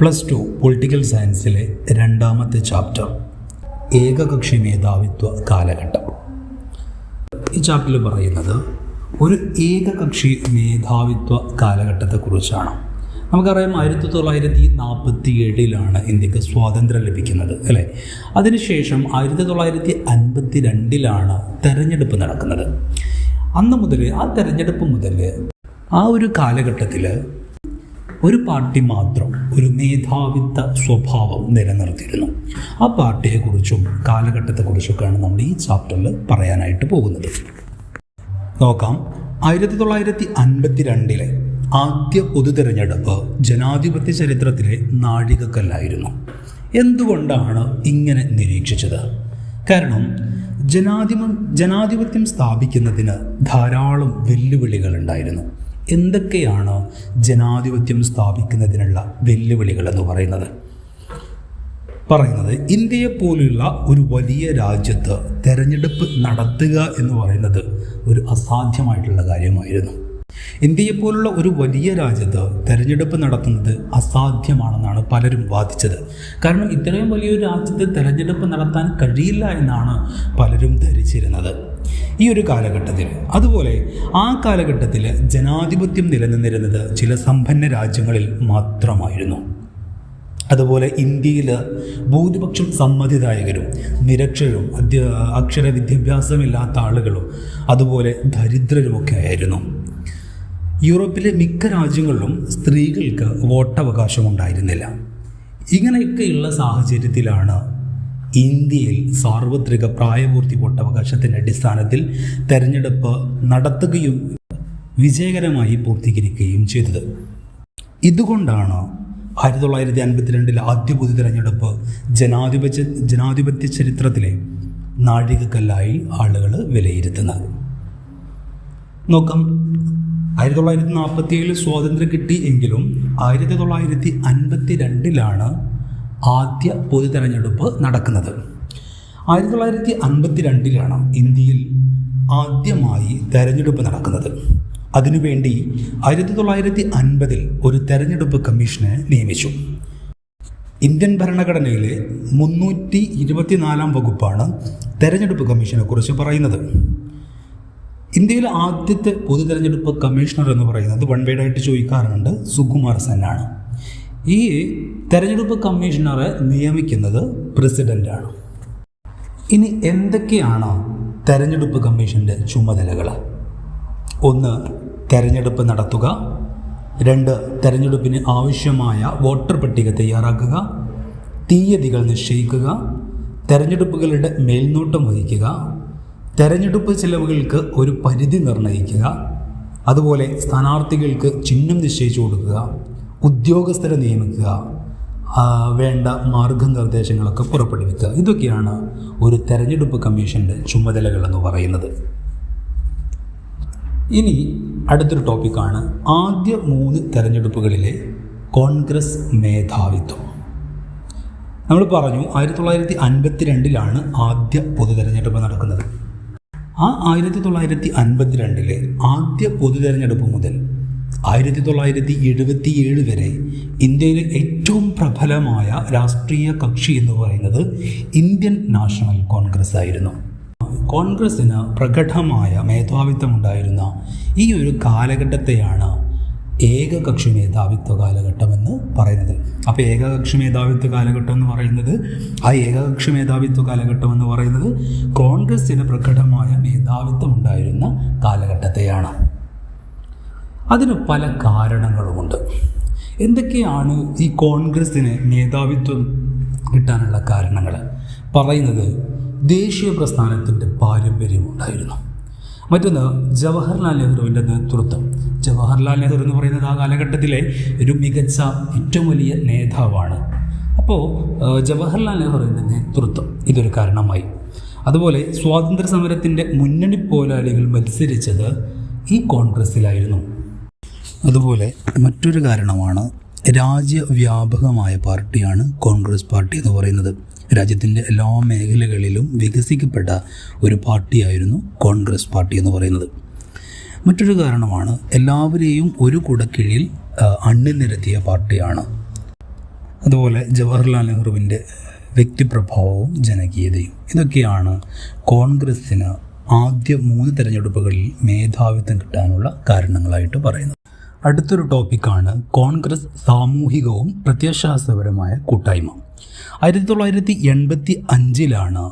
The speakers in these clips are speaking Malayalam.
പ്ലസ് ടു പൊളിറ്റിക്കൽ സയൻസിലെ രണ്ടാമത്തെ ചാപ്റ്റർ ഏകകക്ഷി മേധാവിത്വ കാലഘട്ടം. ഈ ചാപ്റ്ററിൽ പറയുന്നത് ഒരു ഏകകക്ഷി മേധാവിത്വ കാലഘട്ടത്തെക്കുറിച്ചാണ്. നമുക്കറിയാം ആയിരത്തി തൊള്ളായിരത്തി നാൽപ്പത്തി ഏഴിലാണ് ഇന്ത്യയ്ക്ക് സ്വാതന്ത്ര്യം ലഭിക്കുന്നത് അല്ലേ? അതിനുശേഷം ആയിരത്തി തൊള്ളായിരത്തി അൻപത്തി രണ്ടിലാണ് തെരഞ്ഞെടുപ്പ് നടക്കുന്നത്. അന്ന് മുതൽ ആ തെരഞ്ഞെടുപ്പ് മുതൽ ആ ഒരു കാലഘട്ടത്തിൽ ഒരു പാർട്ടി മാത്രം ഒരു മേധാവിത്വ സ്വഭാവം നിലനിർത്തിയിരുന്നു. ആ പാർട്ടിയെക്കുറിച്ചും കാലഘട്ടത്തെക്കുറിച്ചൊക്കെയാണ് നമ്മൾ ഈ ചാപ്റ്ററിൽ പറയാനായിട്ട് പോകുന്നത്. നോക്കാം. ആയിരത്തി തൊള്ളായിരത്തി അൻപത്തി രണ്ടിലെ ആദ്യ പൊതു തിരഞ്ഞെടുപ്പ് ജനാധിപത്യ ചരിത്രത്തിലെ നാഴികക്കല്ലായിരുന്നു. എന്തുകൊണ്ടാണ് ഇങ്ങനെ നിരീക്ഷിച്ചത്? കാരണം ജനാധിപ ജനാധിപത്യം സ്ഥാപിക്കുന്നതിന് ധാരാളം വെല്ലുവിളികൾ ഉണ്ടായിരുന്നു എന്തൊക്കെയാണ് ജനാധിപത്യം സ്ഥാപിക്കുന്നതിനുള്ള വെല്ലുവിളികൾ എന്ന് പറയുന്നത്? പറയുന്നത് ഇന്ത്യയെ പോലുള്ള ഒരു വലിയ രാജ്യത്ത് തെരഞ്ഞെടുപ്പ് നടത്തുക എന്ന് പറയുന്നത് ഒരു അസാധ്യമായിട്ടുള്ള കാര്യമായിരുന്നു. ഇന്ത്യയെ പോലുള്ള ഒരു വലിയ രാജ്യത്ത് തെരഞ്ഞെടുപ്പ് നടത്തുന്നത് അസാധ്യമാണെന്നാണ് പലരും വാദിച്ചത്. കാരണം ഇത്രയും വലിയൊരു രാജ്യത്ത് തെരഞ്ഞെടുപ്പ് നടത്താൻ കഴിയില്ല എന്നാണ് പലരും ധരിച്ചിരുന്നത്. ഈ ഒരു കാലഘട്ടത്തിൽ. അതുപോലെ ആ കാലഘട്ടത്തിൽ ജനാധിപത്യം നിലനിന്നിരുന്നത് ചില സമ്പന്ന രാജ്യങ്ങളിൽ മാത്രമായിരുന്നു. അതുപോലെ ഇന്ത്യയിൽ ഭൂരിപക്ഷം സമ്മതിദായകരും നിരക്ഷരും അധ്യ അക്ഷര വിദ്യാഭ്യാസമില്ലാത്ത ആളുകളും അതുപോലെ ദരിദ്രരുമൊക്കെ ആയിരുന്നു. യൂറോപ്പിലെ മിക്ക രാജ്യങ്ങളിലും സ്ത്രീകൾക്ക് വോട്ടവകാശം ഉണ്ടായിരുന്നില്ല. ഇങ്ങനെയൊക്കെയുള്ള സാഹചര്യത്തിലാണ് ഇന്ത്യയിൽ സാർവത്രിക പ്രായപൂർത്തി വോട്ടവകാശത്തിന്റെ അടിസ്ഥാനത്തിൽ തെരഞ്ഞെടുപ്പ് നടത്തുകയും വിജയകരമായി പൂർത്തീകരിക്കുകയും ചെയ്തത്. ഇതുകൊണ്ടാണ് ആയിരത്തി തൊള്ളായിരത്തി അൻപത്തിരണ്ടിൽ ആദ്യ പൊതു തിരഞ്ഞെടുപ്പ് ജനാധിപത്യ ജനാധിപത്യ ചരിത്രത്തിലെ നാഴികക്കല്ലായി ആളുകൾ വിലയിരുത്തുന്നത്. നോക്കാം. ആയിരത്തി തൊള്ളായിരത്തി നാൽപ്പത്തി ഏഴിൽ സ്വാതന്ത്ര്യം കിട്ടി എങ്കിലും ആയിരത്തി തൊള്ളായിരത്തി അൻപത്തി രണ്ടിലാണ് ആദ്യ പൊതു തെരഞ്ഞെടുപ്പ് നടക്കുന്നത്. ആയിരത്തി തൊള്ളായിരത്തി അൻപത്തി രണ്ടിലാണ് ഇന്ത്യയിൽ ആദ്യമായി തെരഞ്ഞെടുപ്പ് നടക്കുന്നത്. അതിനുവേണ്ടി ആയിരത്തി തൊള്ളായിരത്തി അൻപതിൽ ഒരു തെരഞ്ഞെടുപ്പ് കമ്മീഷനെ നിയമിച്ചു. ഇന്ത്യൻ ഭരണഘടനയിലെ മുന്നൂറ്റി ഇരുപത്തിനാലാം വകുപ്പാണ് തെരഞ്ഞെടുപ്പ് കമ്മീഷനെ കുറിച്ച് പറയുന്നത്. ഇന്ത്യയിലെ ആദ്യത്തെ പൊതു തെരഞ്ഞെടുപ്പ് കമ്മീഷണർ എന്ന് പറയുന്നത് വൺ വേഡായിട്ട് ചോദിക്കാറുണ്ട് സുകുമാർ സെന്നാണ്. ഈ തെരഞ്ഞെടുപ്പ് കമ്മീഷണറെ നിയമിക്കുന്നത് പ്രസിഡന്റാണ് ഇനി എന്തൊക്കെയാണ് തെരഞ്ഞെടുപ്പ് കമ്മീഷന്റെ ചുമതലകൾ? ഒന്ന് തെരഞ്ഞെടുപ്പ് നടത്തുക. രണ്ട് തെരഞ്ഞെടുപ്പിന് ആവശ്യമായ വോട്ടർ പട്ടിക തയ്യാറാക്കുക. തീയതികൾ നിശ്ചയിക്കുക. തെരഞ്ഞെടുപ്പുകളുടെ മേൽനോട്ടം വഹിക്കുക. തെരഞ്ഞെടുപ്പ് ചിലവുകൾക്ക് ഒരു പരിധി നിർണയിക്കുക. അതുപോലെ സ്ഥാനാർത്ഥികൾക്ക് ചിഹ്നം നിശ്ചയിച്ചു കൊടുക്കുക. ഉദ്യോഗസ്ഥരെ നിയമിക്കുക. വേണ്ട മാർഗനിർദ്ദേശങ്ങളൊക്കെ പുറപ്പെടുവിക്കുക. ഇതൊക്കെയാണ് ഒരു തെരഞ്ഞെടുപ്പ് കമ്മീഷന്റെ ചുമതലകൾ എന്ന് പറയുന്നത്. ഇനി അടുത്തൊരു ടോപ്പിക്കാണ് ആദ്യ മൂന്ന് തെരഞ്ഞെടുപ്പുകളിലെ കോൺഗ്രസ് മേധാവിത്വം. നമ്മൾ പറഞ്ഞു ആയിരത്തി തൊള്ളായിരത്തി അൻപത്തി രണ്ടിലാണ് ആദ്യ പൊതു തെരഞ്ഞെടുപ്പ് നടക്കുന്നത്. ആ ആയിരത്തി തൊള്ളായിരത്തി അൻപത്തിരണ്ടിലെ ആദ്യ പൊതു തെരഞ്ഞെടുപ്പ് മുതൽ ആയിരത്തി തൊള്ളായിരത്തി എഴുപത്തിയേഴ് വരെ ഇന്ത്യയിലെ ഏറ്റവും പ്രബലമായ രാഷ്ട്രീയ കക്ഷി എന്ന് പറയുന്നത് ഇന്ത്യൻ നാഷണൽ കോൺഗ്രസ് ആയിരുന്നു. കോൺഗ്രസ്സിന് പ്രകടമായ മേധാവിത്വം ഉണ്ടായിരുന്ന ഈ ഒരു കാലഘട്ടത്തെയാണ് ഏകകക്ഷി മേധാവിത്വ കാലഘട്ടം എന്ന് പറയുന്നത്. അപ്പോൾ ഏകകക്ഷി മേധാവിത്വ കാലഘട്ടം എന്ന് പറയുന്നത് ആ ഏകകക്ഷി മേധാവിത്വ കാലഘട്ടം എന്ന് പറയുന്നത് കോൺഗ്രസ്സിന് പ്രകടമായ മേധാവിത്വം ഉണ്ടായിരുന്ന കാലഘട്ടത്തെയാണ്. അതിന് പല കാരണങ്ങളുമുണ്ട്. എന്തൊക്കെയാണ് ഈ കോൺഗ്രസ്സിന് നേതാവിത്വം കിട്ടാനുള്ള കാരണങ്ങൾ? പറയുന്നത് ദേശീയ പ്രസ്ഥാനത്തിന്റെ പാരമ്പര്യമുണ്ടായിരുന്നു. മറ്റൊന്ന് ജവഹർലാൽ നെഹ്റുവിന്റെ നേതൃത്വം. ജവഹർലാൽ നെഹ്റു എന്ന് പറയുന്നത് ആ കാലഘട്ടത്തിലെ ഒരു മികച്ച ഏറ്റവും വലിയ നേതാവാണ്. അപ്പോൾ ജവഹർലാൽ നെഹ്റുവിന്റെ നേതൃത്വം ഇതൊരു കാരണമായി. അതുപോലെ സ്വാതന്ത്ര്യ സമരത്തിന്റെ മുന്നണി പോരാളികൾ മത്സരിച്ചത് ഈ കോൺഗ്രസ്സിലായിരുന്നു. അതുപോലെ മറ്റൊരു കാരണമാണ് രാജ്യവ്യാപകമായ പാർട്ടിയാണ് കോൺഗ്രസ് പാർട്ടി എന്ന് പറയുന്നത്. രാജ്യത്തിന്റെ എല്ലാ മേഖലകളിലും വികസിക്കപ്പെട്ട ഒരു പാർട്ടിയായിരുന്നു കോൺഗ്രസ് പാർട്ടി എന്ന് പറയുന്നത്. മറ്റൊരു കാരണമാണ് എല്ലാവരെയും ഒരു കുടക്കീഴിൽ അണ്ണിനിരത്തിയ പാർട്ടിയാണ്. അതുപോലെ ജവഹർലാൽ നെഹ്റുവിന്റെ വ്യക്തിപ്രഭാവവും ജനകീയതയും. ഇതൊക്കെയാണ് കോൺഗ്രസ്സിന് ആദ്യ മൂന്ന് തിരഞ്ഞെടുപ്പുകളിൽ മേധാവിത്വം കിട്ടാനുള്ള കാരണങ്ങളായിട്ട് പറയുന്നത്. അടുത്തൊരു ടോപ്പിക്കാണ് കോൺഗ്രസ് സാമൂഹികവും പ്രത്യയശാസ്ത്രപരമായ കൂട്ടായ്മ. ആയിരത്തി തൊള്ളായിരത്തി എൺപത്തി അഞ്ചിലാണ്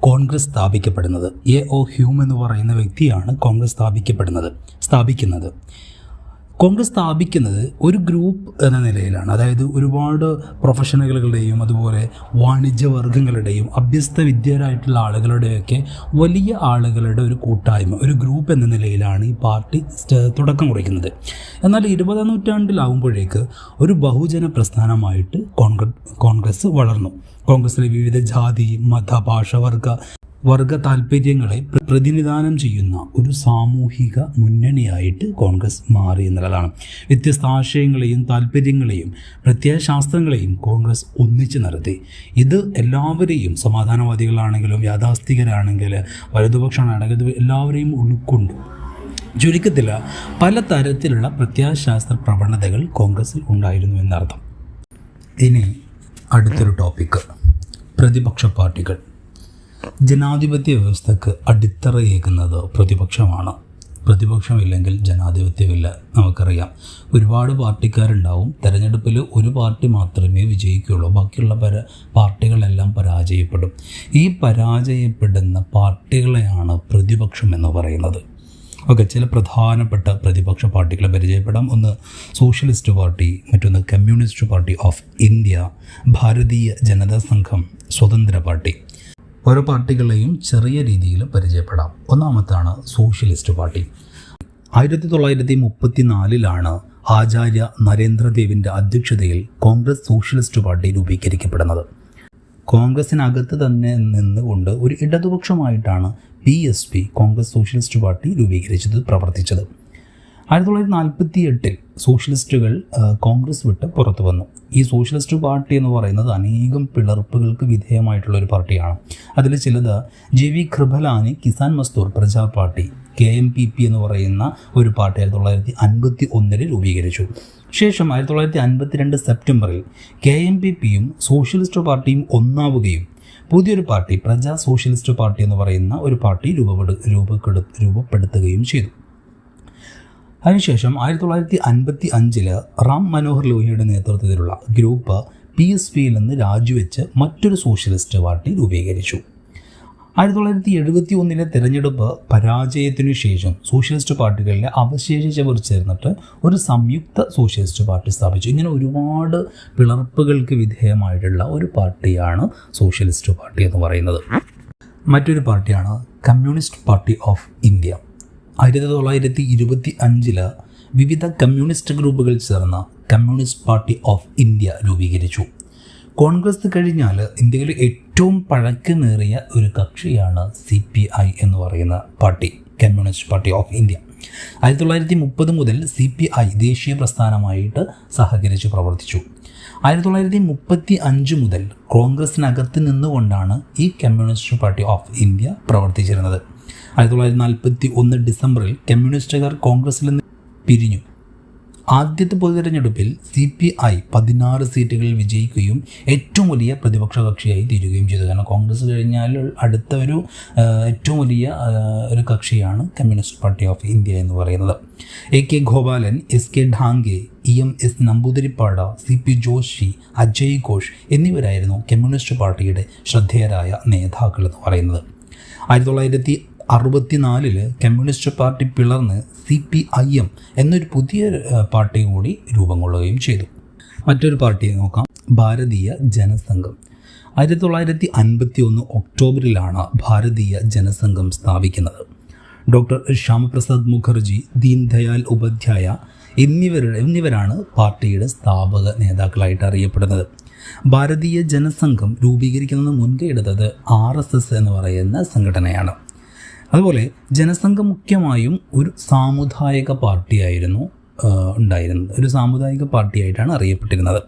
കോൺഗ്രസ് സ്ഥാപിക്കപ്പെടുന്നത്. എ ഒ ഹ്യൂം എന്ന് പറയുന്ന വ്യക്തിയാണ് കോൺഗ്രസ് സ്ഥാപിക്കപ്പെടുന്നത് സ്ഥാപിക്കുന്നത്. കോൺഗ്രസ് സ്ഥാപിക്കുന്നത് ഒരു ഗ്രൂപ്പ് എന്ന നിലയിലാണ്. അതായത് ഒരുപാട് പ്രൊഫഷണലുകളുടെയും അതുപോലെ വാണിജ്യവർഗങ്ങളുടെയും അഭ്യസ്ത വിദ്യരായിട്ടുള്ള ആളുകളുടെയൊക്കെ വലിയ ആളുകളുടെ ഒരു കൂട്ടായ്മ ഒരു ഗ്രൂപ്പ് എന്ന നിലയിലാണ് ഈ പാർട്ടി തുടക്കം കുറിക്കുന്നത്. എന്നാൽ ഇരുപതാം നൂറ്റാണ്ടിലാവുമ്പോഴേക്ക് ഒരു ബഹുജന പ്രസ്ഥാനമായിട്ട് കോൺഗ്രസ് കോൺഗ്രസ് വളർന്നു. കോൺഗ്രസിലെ വിവിധ ജാതി മത ഭാഷ വർഗ വർഗ താല്പര്യങ്ങളെ പ്രതിനിധാനം ചെയ്യുന്ന ഒരു സാമൂഹിക മുന്നണിയായിട്ട് കോൺഗ്രസ് മാറി എന്നുള്ളതാണ് വ്യത്യസ്ത ആശയങ്ങളെയും താല്പര്യങ്ങളെയും പ്രത്യയശാസ്ത്രങ്ങളെയും കോൺഗ്രസ് ഒന്നിച്ചു നിർത്തി ഇത് എല്ലാവരെയും സമാധാനവാദികളാണെങ്കിലും യാഥാസ്ഥികരാണെങ്കിൽ വലതുപക്ഷമാണെങ്കിൽ എല്ലാവരെയും ഉൾക്കൊണ്ടു. ചുരുക്കത്തിൽ പല തരത്തിലുള്ള പ്രത്യയശാസ്ത്ര പ്രവണതകൾ കോൺഗ്രസിൽ ഉണ്ടായിരുന്നു എന്നർത്ഥം. ഇനി അടുത്തൊരു ടോപ്പിക്ക് പ്രതിപക്ഷ പാർട്ടികൾ. ജനാധിപത്യ വ്യവസ്ഥക്ക് അടിത്തറയേക്കുന്നത് പ്രതിപക്ഷമാണ്. പ്രതിപക്ഷമില്ലെങ്കിൽ ജനാധിപത്യമില്ല നമുക്കറിയാം. ഒരുപാട് പാർട്ടിക്കാരുണ്ടാവും. തെരഞ്ഞെടുപ്പിൽ ഒരു പാർട്ടി മാത്രമേ വിജയിക്കുകയുള്ളൂ. ബാക്കിയുള്ള പര പാർട്ടികളെല്ലാം പരാജയപ്പെടും. ഈ പരാജയപ്പെടുന്ന പാർട്ടികളെയാണ് പ്രതിപക്ഷം എന്ന് പറയുന്നത്. ഓക്കെ ചില പ്രധാനപ്പെട്ട പ്രതിപക്ഷ പാർട്ടികളെ പരിചയപ്പെടാം. ഒന്ന് സോഷ്യലിസ്റ്റ് പാർട്ടി മറ്റൊന്ന് communist party of India Bharatiya Janata Sangham സ്വതന്ത്ര പാർട്ടി. ഓരോ പാർട്ടികളെയും ചെറിയ രീതിയിൽ പരിചയപ്പെടാം. ഒന്നാമത്താണ് സോഷ്യലിസ്റ്റ് പാർട്ടി. ആയിരത്തി തൊള്ളായിരത്തി മുപ്പത്തി നാലിലാണ് ആചാര്യ നരേന്ദ്രദേവിന്റെ അധ്യക്ഷതയിൽ കോൺഗ്രസ് സോഷ്യലിസ്റ്റ് പാർട്ടി രൂപീകരിക്കപ്പെടുന്നത്. കോൺഗ്രസിനകത്ത് തന്നെ നിന്നുകൊണ്ട് ഒരു ഇടതുപക്ഷമായിട്ടാണ് P S P Congress socialist party രൂപീകരിച്ചത് പ്രവർത്തിച്ചത്. ആയിരത്തി തൊള്ളായിരത്തി നാൽപ്പത്തി എട്ടിൽ സോഷ്യലിസ്റ്റുകൾ കോൺഗ്രസ് വിട്ട് പുറത്തു വന്നു. ഈ സോഷ്യലിസ്റ്റ് പാർട്ടി എന്ന് പറയുന്നത് അനേകം പിളർപ്പുകൾക്ക് വിധേയമായിട്ടുള്ള ഒരു പാർട്ടിയാണ്. അതിൽ ചിലത് J V Kripalani Kisan Mazdoor Praja party K M P P എന്ന് പറയുന്ന ഒരു പാർട്ടി ആയിരത്തി തൊള്ളായിരത്തി അൻപത്തി ഒന്നിൽ രൂപീകരിച്ചു. ശേഷം ആയിരത്തി തൊള്ളായിരത്തി അൻപത്തിരണ്ട് സെപ്റ്റംബറിൽ കെ എം പി പിയും സോഷ്യലിസ്റ്റ് പാർട്ടിയും ഒന്നാവുകയും പുതിയൊരു പാർട്ടി പ്രജാ സോഷ്യലിസ്റ്റ് പാർട്ടി എന്ന് പറയുന്ന ഒരു പാർട്ടി രൂപപ്പെടു രൂപപ്പെടു രൂപപ്പെടുത്തുകയും ചെയ്തു. അതിനുശേഷം ആയിരത്തി തൊള്ളായിരത്തി അൻപത്തി അഞ്ചിൽ റാം മനോഹർ ലോഹിയുടെ നേതൃത്വത്തിലുള്ള ഗ്രൂപ്പ് പി എസ് പിയിൽ നിന്ന് രാജിവെച്ച് മറ്റൊരു സോഷ്യലിസ്റ്റ് പാർട്ടി രൂപീകരിച്ചു. ആയിരത്തി തൊള്ളായിരത്തി എഴുപത്തി ഒന്നിലെ തെരഞ്ഞെടുപ്പ് പരാജയത്തിനു ശേഷം സോഷ്യലിസ്റ്റ് പാർട്ടികളിലെ അവശേഷിച്ചവർ ചേർന്നിട്ട് ഒരു സംയുക്ത സോഷ്യലിസ്റ്റ് പാർട്ടി സ്ഥാപിച്ചു. ഇങ്ങനെ ഒരുപാട് പിളർപ്പുകൾക്ക് വിധേയമായിട്ടുള്ള ഒരു പാർട്ടിയാണ് സോഷ്യലിസ്റ്റ് പാർട്ടി എന്ന് പറയുന്നത്. മറ്റൊരു പാർട്ടിയാണ് കമ്മ്യൂണിസ്റ്റ് പാർട്ടി ഓഫ് ഇന്ത്യ. ആയിരത്തി തൊള്ളായിരത്തി ഇരുപത്തി അഞ്ചിൽ വിവിധ കമ്മ്യൂണിസ്റ്റ് ഗ്രൂപ്പുകൾ ചേർന്ന കമ്മ്യൂണിസ്റ്റ് പാർട്ടി ഓഫ് ഇന്ത്യ രൂപീകരിച്ചു. കോൺഗ്രസ് കഴിഞ്ഞാൽ ഇന്ത്യയിലെ ഏറ്റവും പഴക്കമേറിയ ഒരു കക്ഷിയാണ് സി പി ഐ എന്ന് പറയുന്ന party communist party of India. ആയിരത്തി തൊള്ളായിരത്തി മുപ്പത് മുതൽ സി പി ഐ ദേശീയ പ്രസ്ഥാനമായിട്ട് സഹകരിച്ച് പ്രവർത്തിച്ചു. ആയിരത്തി തൊള്ളായിരത്തി മുപ്പത്തി അഞ്ച് മുതൽ കോൺഗ്രസിനകത്ത് നിന്നുകൊണ്ടാണ് ഈ കമ്മ്യൂണിസ്റ്റ് പാർട്ടി ഓഫ് ഇന്ത്യ പ്രവർത്തിച്ചിരുന്നത്. ആയിരത്തി തൊള്ളായിരത്തി നാൽപ്പത്തി ഒന്ന് ഡിസംബറിൽ കമ്മ്യൂണിസ്റ്റുകാർ കോൺഗ്രസിൽ നിന്ന് പിരിഞ്ഞു. ആദ്യത്തെ പൊതുതെരഞ്ഞെടുപ്പിൽ സി പി ഐ പതിനാറ് സീറ്റുകളിൽ വിജയിക്കുകയും ഏറ്റവും വലിയ പ്രതിപക്ഷ കക്ഷിയായി തീരുകയും ചെയ്തു. കാരണം കോൺഗ്രസ് കഴിഞ്ഞാൽ അടുത്ത ഒരു ഏറ്റവും വലിയ ഒരു കക്ഷിയാണ് കമ്മ്യൂണിസ്റ്റ് പാർട്ടി ഓഫ് ഇന്ത്യ എന്ന് പറയുന്നത്. A K Gopalan S K Dange E M S Namboodiripad C P Joshi Ajay Ghosh എന്നിവരായിരുന്നു കമ്മ്യൂണിസ്റ്റ് പാർട്ടിയുടെ ശ്രദ്ധേയരായ നേതാക്കൾ എന്ന് പറയുന്നത്. ആയിരത്തി തൊള്ളായിരത്തി അറുപത്തിനാലിൽ കമ്മ്യൂണിസ്റ്റ് പാർട്ടി പിളർന്ന് സി പി ഐ എം എന്നൊരു പുതിയ പാർട്ടി കൂടി രൂപം കൊള്ളുകയും ചെയ്തു. മറ്റൊരു പാർട്ടിയെ നോക്കാം. ഭാരതീയ ജനസംഘം. ആയിരത്തി തൊള്ളായിരത്തി അൻപത്തി ഒന്ന് ഒക്ടോബറിലാണ് ഭാരതീയ ജനസംഘം സ്ഥാപിക്കുന്നത്. ഡോക്ടർ ശ്യാമപ്രസാദ് മുഖർജി ദീൻദയാൽ ഉപാധ്യായ എന്നിവരുടെ എന്നിവരാണ് പാർട്ടിയുടെ സ്ഥാപക നേതാക്കളായിട്ട് അറിയപ്പെടുന്നത്. ഭാരതീയ ജനസംഘം രൂപീകരിക്കുന്നതിന് മുൻകൈ എടുത്തത് ആർ എസ് എസ് എന്ന് പറയുന്ന സംഘടനയാണ്. അതുപോലെ ജനസംഘം മുഖ്യമായും ഒരു സാമുദായിക പാർട്ടിയായിരുന്നു ഉണ്ടായിരുന്നത്. ഒരു സാമുദായിക പാർട്ടിയായിട്ടാണ് അറിയപ്പെട്ടിരുന്നത്.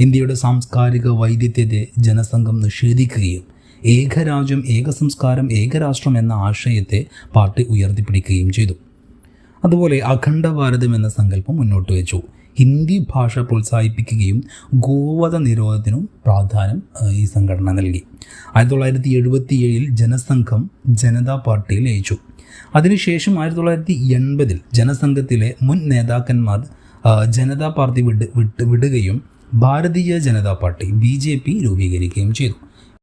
ഇന്ത്യയുടെ സാംസ്കാരിക വൈദ്യത്തെ ജനസംഘം നിഷേധിക്കുകയും ഏകരാജ്യം ഏക സംസ്കാരം ഏകരാഷ്ട്രം എന്ന ആശയത്തെ പാർട്ടി ഉയർത്തിപ്പിടിക്കുകയും ചെയ്തു. അതുപോലെ അഖണ്ഡ ഭാരതം എന്ന സങ്കല്പം മുന്നോട്ട് വെച്ചു. ഹിന്ദി ഭാഷ പ്രോത്സാഹിപ്പിക്കുകയും ഗോവധ നിരോധത്തിനും പ്രാധാന്യം ഈ സംഘടന നൽകി. ആയിരത്തി തൊള്ളായിരത്തി എഴുപത്തി ഏഴിൽ ജനസംഘം ജനതാ പാർട്ടിയിൽ ലയിച്ചു അതിനുശേഷം ആയിരത്തി തൊള്ളായിരത്തി എൺപതിൽ ജനസംഘത്തിലെ മുൻ നേതാക്കന്മാർ ജനതാ പാർട്ടി വിട് വിട്ട് വിടുകയും Bharatiya Janata party B J P രൂപീകരിക്കുകയും ചെയ്തു.